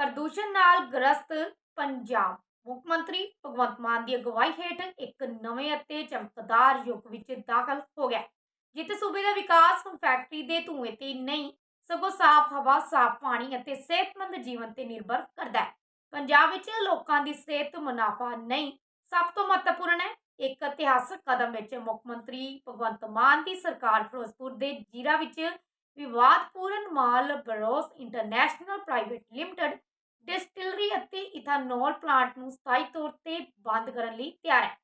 ਪ੍ਰਦੂਸ਼ਣ ਨਾਲ ਗ੍ਰਸਤ ਪੰਜਾਬ। ਮੁੱਖ ਮੰਤਰੀ ਭਗਵੰਤ ਮਾਨ ਦੀ ਅਗਵਾਈ ਹੇਠ ਇੱਕ ਨਵੇਂ ਅਤੇ ਚਮਕਦਾਰ ਯੁੱਗ ਵਿੱਚ ਦਾਖਲ ਹੋ ਗਿਆ। ਜਿੱਥੇ ਸੂਬੇ ਦਾ ਵਿਕਾਸ ਹੁਣ ਫੈਕਟਰੀ ਦੇ ਧੂਏ ਤੇ ਨਹੀਂ, ਸਗੋਂ ਸਾਫ਼ ਹਵਾ, ਸਾਫ਼ ਪਾਣੀ ਅਤੇ ਸਿਹਤਮੰਦ ਜੀਵਨ ਤੇ ਨਿਰਭਰ ਕਰਦਾ ਹੈ। ਪੰਜਾਬ ਵਿੱਚ ਲੋਕਾਂ ਦੀ ਸਿਹਤ ਮੁਨਾਫਾ ਨਹੀਂ, ਸਭ ਤੋਂ ਮਹੱਤਵਪੂਰਨ ਹੈ ਇੱਕ ਇਤਿਹਾਸਕ ਕਦਮ ਵਿੱਚ ਮੁੱਖ ਮੰਤਰੀ ਭਗਵੰਤ ਮਾਨ ਦੀ ਸਰਕਾਰ ਫਿਰੋਜ਼ਪੁਰ ਦੇ ਜੀਰਾ ਵਿੱਚ ਵਿਵਾਦਪੂਰਨ Malbros international private limited distillery ਅਤੇ ਇਥਾਨੋਲ ਪਲਾਂਟ ਨੂੰ ਸਥਾਈ ਤੌਰ ਤੇ ਬੰਦ ਕਰਨ ਲਈ ਤਿਆਰ ਹੈ।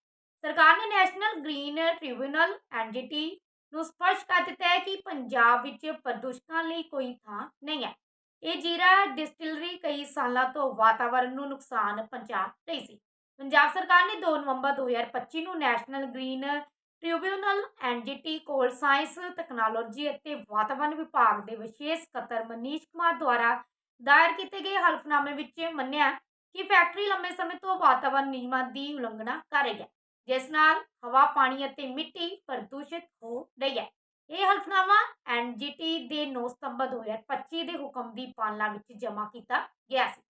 ਸਰਕਾਰ ਨੇ ਨੈਸ਼ਨਲ ਗ੍ਰੀਨ ਟ੍ਰਿਬਿਊਨਲ ਐਨਜੀਟੀ ਨੂੰ ਸਪਸ਼ਟ ਕਰ ਦਿੱਤਾ ਹੈ ਕਿ ਪੰਜਾਬ ਵਿੱਚ ਪ੍ਰਦੂਸ਼ਕਾਂ ਲਈ ਕੋਈ ਥਾਂ ਨਹੀਂ ਹੈ। ਇਹ ਜੀਰਾ ਡਿਸਟਿਲਰੀ ਕਈ ਸਾਲਾਂ ਤੋਂ ਵਾਤਾਵਰਣ ਨੂੰ ਨੁਕਸਾਨ ਪਹੁੰਚਾ ਰਹੀ ਸੀ। ਪੰਜਾਬ ਸਰਕਾਰ ਨੇ 2 ਨਵੰਬਰ 2025 ਨੂੰ ਨੈਸ਼ਨਲ ਗ੍ਰੀਨ ਟ੍ਰਿਬਿਊਨਲ ਐਨਜੀਟੀ ਕੋਲ ਸਾਇੰਸ ਟੈਕਨੋਲੋਜੀ ਅਤੇ ਵਾਤਾਵਰਣ ਵਿਭਾਗ ਦੇ ਵਿਸ਼ੇਸ਼ ਸਕੱਤਰ ਮਨੀਸ਼ ਕੁਮਾਰ ਦੁਆਰਾ ਦਾਇਰ ਕੀਤੇ ਗਏ ਹਲਫਨਾਮੇ ਵਿੱਚ ਮੰਨਿਆ ਕਿ ਫੈਕਟਰੀ ਲੰਮੇ ਸਮੇਂ ਤੋਂ ਵਾਤਾਵਰਣ ਨਿਯਮਾਂ ਦੀ ਉਲੰਘਣਾ ਕਰ ਰਹੀ ਹੈ, ਜਿਸ ਨਾਲ ਹਵਾ, ਪਾਣੀ ਅਤੇ ਮਿੱਟੀ ਪ੍ਰਦੂਸ਼ਿਤ ਹੋ ਰਹੀ ਹੈ। ਇਹ ਹਲਫਨਾਮਾ ਐਨਜੀਟੀ ਦੇ 9 ਸਤੰਬਰ 2025 ਦੇ ਹੁਕਮ ਦੀ ਪਾਲਣਾ ਵਿੱਚ ਜਮ੍ਹਾਂ ਕੀਤਾ ਗਿਆ ਸੀ।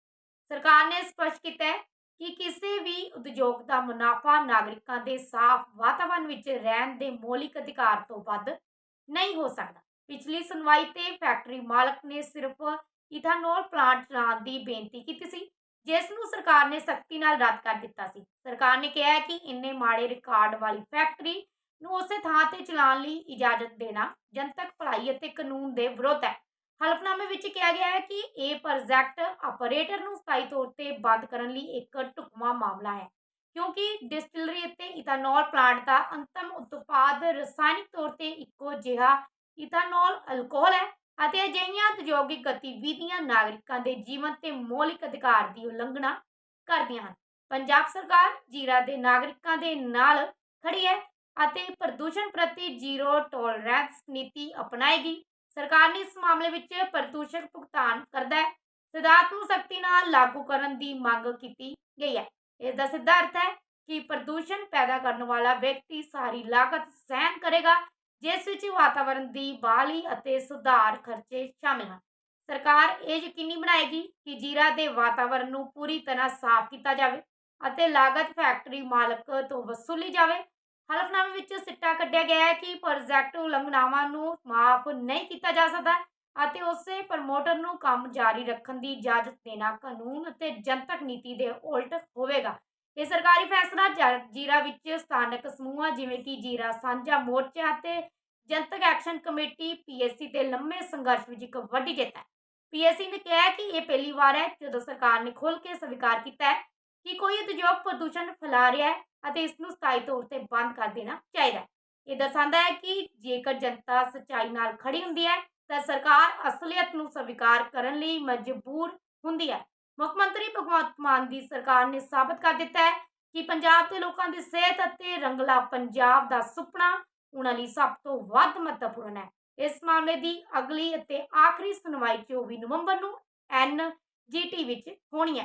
ਸਰਕਾਰ ਨੇ ਸਪਸ਼ਟ ਕੀਤਾ ਹੈ ਕਿ ਕਿਸੇ ਵੀ ਉਦਯੋਗ ਦਾ ਮੁਨਾਫਾ ਨਾਗਰਿਕਾਂ ਦੇ ਸਾਫ਼ ਵਾਤਾਵਰਣ ਵਿੱਚ ਰਹਿਣ ਦੇ ਮੌਲਿਕ ਅਧਿਕਾਰ ਤੋਂ ਵੱਧ ਨਹੀਂ ਹੋ ਸਕਦਾ। ਪਿਛਲੀ ਸੁਣਵਾਈ ਤੇ ਫੈਕਟਰੀ ਮਾਲਕ ਨੇ ਸਿਰਫ ਇਥਾਨੋਲ ਪਲਾਂਟ ਚਲਾਉਣ ਦੀ ਬੇਨਤੀ ਕੀਤੀ ਸੀ, ਜਿਸ ਨੂੰ ਸਰਕਾਰ ਨੇ ਸਖਤੀ ਨਾਲ ਰੱਦ ਕਰ ਦਿੱਤਾ ਸੀ। ਸਰਕਾਰ ਨੇ ਕਿਹਾ ਕਿ ਇੰਨੇ ਮਾੜੇ ਰਿਕਾਰਡ ਵਾਲੀ ਫੈਕਟਰੀ ਨੂੰ ਉਸੇ ਥਾਂ ਤੇ ਚਲਾਉਣ ਲਈ ਇਜਾਜ਼ਤ ਦੇਣਾ ਜਨਤਕ ਭਲਾਈ ਅਤੇ ਕਾਨੂੰਨ ਦੇ ਵਿਰੁੱਧ ਹੈ। ਹਲਫਨਾਮੇ ਵਿੱਚ ਕਿਹਾ ਗਿਆ ਹੈ ਕਿ ਇਹ ਪ੍ਰੋਜੈਕਟ ਆਪਰੇਟਰ ਨੂੰ ਸਥਾਈ ਤੌਰ ਤੇ ਬੰਦ ਕਰਨ ਲਈ ਇੱਕ ਢੁਕਵਾਂ ਮਾਮਲਾ ਹੈ, ਕਿਉਂਕਿ ਡਿਸਟਿਲਰੀ ਅਤੇ ਇਥਾਨੋਲ ਪਲਾਂਟ ਦਾ ਅੰਤਮ ਉਤਪਾਦ ਰਸਾਇਣਿਕ ਤੌਰ ਤੇ ਇੱਕੋ ਜਿਹਾ ਇਥਾਨੋਲ ਅਲਕੋਹਲ ਹੈ। ਅਤੇ ਅਜਿਹੀਆਂ ਉਦਯੋਗਿਕ ਗਤੀਵਿਧੀਆਂ ਨਾਗਰਿਕਾਂ ਦੇ ਜੀਵਨ ਤੇ ਮੌਲਿਕ ਅਧਿਕਾਰ ਦੀ ਉਲੰਘਣਾ ਕਰਦੀਆਂ ਹਨ। ਪੰਜਾਬ ਸਰਕਾਰ ਜੀਰਾ ਦੇ ਨਾਗਰਿਕਾਂ ਦੇ ਨਾਲ ਖੜੀ ਹੈ ਅਤੇ ਪ੍ਰਦੂਸ਼ਣ ਪ੍ਰਤੀ ਜ਼ੀਰੋ ਟੋਲਰੈਂਸ ਨੀਤੀ ਅਪਣਾਏਗੀ। ਸਰਕਾਰ ਨੇ ਇਸ ਮਾਮਲੇ ਵਿੱਚ ਪ੍ਰਦੂਸ਼ਕ ਭੁਗਤਾਨ ਕਰਦਾ ਹੈ। ਸਿਧਾਂਤ ਨੂੰ ਸਖਤੀ ਨਾਲ ਲਾਗੂ ਕਰਨ ਦੀ ਮੰਗ ਕੀਤੀ ਗਈ ਹੈ। ਇਸ ਦਾ ਸਿੱਧਾ ਅਰਥ ਹੈ ਕਿ ਪ੍ਰਦੂਸ਼ਣ ਪੈਦਾ ਕਰਨ ਵਾਲਾ ਵਿਅਕਤੀ ਸਾਰੀ ਲਾਗਤ ਸਹਿਨ ਕਰੇਗਾ ਜਿਸ ਵਿੱਚ ਵਾਤਾਵਰਣ ਦੀ ਬਾਹਲੀ ਅਤੇ ਸੁਧਾਰ ਖਰਚੇ ਸ਼ਾਮਿਲ ਹਨ। ਸਰਕਾਰ ਇਹ ਯਕੀਨੀ ਬਣਾਏਗੀ ਕਿ ਜੀਰਾ ਦੇ ਵਾਤਾਵਰਣ ਨੂੰ ਪੂਰੀ ਤਰ੍ਹਾਂ ਸਾਫ਼ ਕੀਤਾ ਜਾਵੇ ਅਤੇ ਲਾਗਤ ਫੈਕਟਰੀ ਮਾਲਕ ਤੋਂ ਵਸੂਲੀ ਜਾਵੇ। ਹਲਫਨਾਮੇ ਵਿੱਚ ਸਿੱਟਾ ਕੱਢਿਆ ਗਿਆ ਹੈ ਕਿ ਪ੍ਰੋਜੈਕਟ ਉਲੰਘਣਾਵਾਂ ਨੂੰ ਮਾਫ ਨਹੀਂ ਕੀਤਾ ਜਾ ਸਕਦਾ ਅਤੇ ਉਸੇ ਪ੍ਰਮੋਟਰ ਨੂੰ ਕੰਮ ਜਾਰੀ ਰੱਖਣ ਦੀ ਇਜਾਜ਼ਤ ਦੇਣਾ ਕਾਨੂੰਨ ਅਤੇ ਜਨਤਕ ਨੀਤੀ ਦੇ ਉਲਟ ਹੋਵੇਗਾ। ਇਹ ਸਰਕਾਰੀ ਫੈਸਲਾ ਜ- ਜੀਰਾ ਵਿੱਚ ਸਥਾਨਕ ਸਮੂਹਾਂ ਜਿਵੇਂ ਕਿ ਜੀਰਾ ਸਾਂਝਾ ਮੋਰਚਾ ਅਤੇ ਜਨਤਕ ਐਕਸ਼ਨ ਕਮੇਟੀ ਪੀਐਸਸੀ ਦੇ ਲੰਮੇ ਸੰਘਰਸ਼ ਵਿੱਚ ਇੱਕ ਵੱਡੀ ਜਿੱਤ ਹੈ। ਪੀਐਸਸੀ ਨੇ ਕਿਹਾ ਕਿ ਇਹ ਪਹਿਲੀ ਵਾਰ ਹੈ ਜਦੋਂ ਸਰਕਾਰ ਨੇ ਖੁੱਲ੍ਹ ਕੇ ਸਵੀਕਾਰ ਕੀਤਾ ਹੈ ਕਿ ਕੋਈ ਉਦਯੋਗ ਪ੍ਰਦੂਸ਼ਣ ਫੈਲਾ ਰਿਹਾ ਹੈ ਅਤੇ ਇਸ ਨੂੰ ਸਥਾਈ ਤੌਰ ਤੇ ਬੰਦ ਕਰ ਦੇਣਾ ਚਾਹੀਦਾ ਹੈ। ਇਹ ਦਰਸਾਉਂਦਾ ਹੈ ਕਿ ਜੇਕਰ ਜਨਤਾ ਸੱਚਾਈ ਨਾਲ ਖੜੀ ਹੁੰਦੀ ਹੈ ਤਾਂ ਸਰਕਾਰ ਅਸਲੀਅਤ ਨੂੰ ਸਵੀਕਾਰ ਕਰਨ ਲਈ ਮਜਬੂਰ ਹੁੰਦੀ ਹੈ। ਮੁੱਖ ਮੰਤਰੀ ਭਗਵੰਤ ਮਾਨ ਦੀ ਸਰਕਾਰ ਨੇ ਸਾਬਤ ਕਰ ਦਿੱਤਾ ਹੈ ਕਿ ਪੰਜਾਬ ਦੇ ਲੋਕਾਂ ਦੀ ਸਿਹਤ ਅਤੇ ਰੰਗਲਾ ਪੰਜਾਬ ਦਾ ਸੁਪਨਾ ਉਹਨਾਂ ਲਈ ਸਭ ਤੋਂ ਵੱਧ ਮਹੱਤਵਪੂਰਨ ਹੈ। ਇਸ ਮਾਮਲੇ ਦੀ ਅਗਲੀ ਅਤੇ ਆਖਰੀ ਸੁਣਵਾਈ 24 ਨਵੰਬਰ ਨੂੰ ਐਨ ਜੀਟੀ ਵਿੱਚ ਹੋਣੀ ਹੈ।